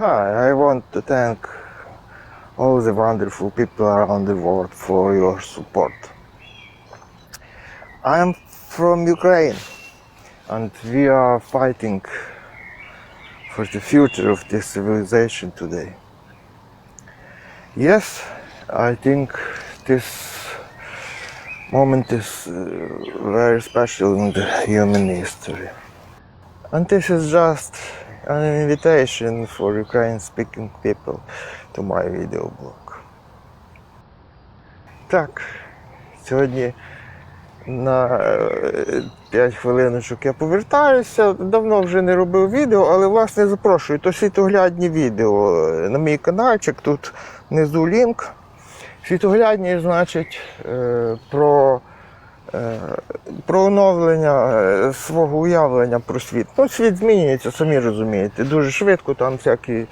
Hi, I want to thank all the wonderful people around the world for your support. I am from Ukraine and we are fighting for the future of this civilization today. Yes, I think this moment is uh, very special in the human history. And this is just an invitation for Ukraine speaking people to my video blog. Так, сьогодні на 5 хвилиночок я повертаюся. Давно вже не робив відео, але власне запрошую. То світоглядні відео на мій каналчик. Тут внизу лінк. Світоглядні, значить, е, про, е, про оновлення е, свого уявлення про світ. Ну, світ змінюється, самі розумієте. Дуже швидко там всякі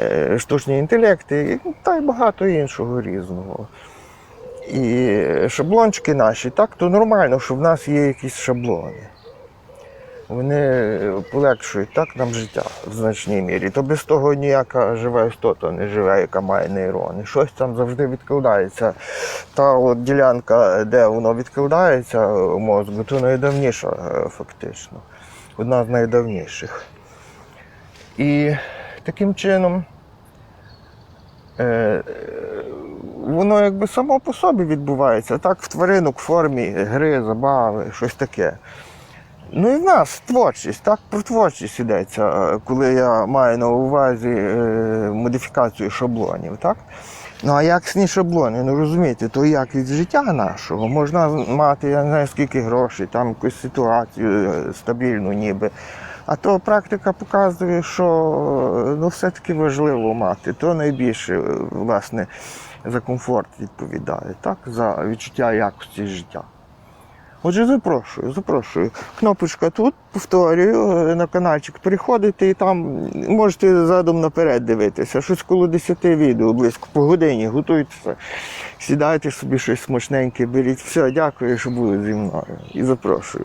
е, штучні інтелекти, та й багато іншого різного. І шаблончики наші, так, то нормально, що в нас є якісь шаблони. Вони полегшують так нам життя в значній мірі. То без того ніяка жива істота не живе, яка має нейрони. Щось там завжди відкладається. Та от ділянка, де воно відкладається в мозку, то найдавніша е, фактично. Одна з найдавніших. І таким чином. е, Воно якби само по собі відбувається, так, в тваринок в формі гри, забави, щось таке. Ну і в нас творчість, так, про творчість йдеться, е, коли я маю на увазі е, модифікацію шаблонів, так? Ну а якісні шаблони, ну розумієте, то як від життя нашого можна мати, я не знаю скільки грошей, там якусь ситуацію е, стабільну ніби. А то практика показує, що е, ну, все-таки важливо мати. То найбільше, власне, за комфорт відповідає, так? за відчуття якості життя. Отже, запрошую, запрошую. Кнопочка тут, повторюю, е, на каналчик переходите і там можете задом наперед дивитися. Щось коло 10 відео, близько по годині, готуйтеся, сідайте собі щось смачненьке, беріть. Все, дякую, що були зі мною. І запрошую.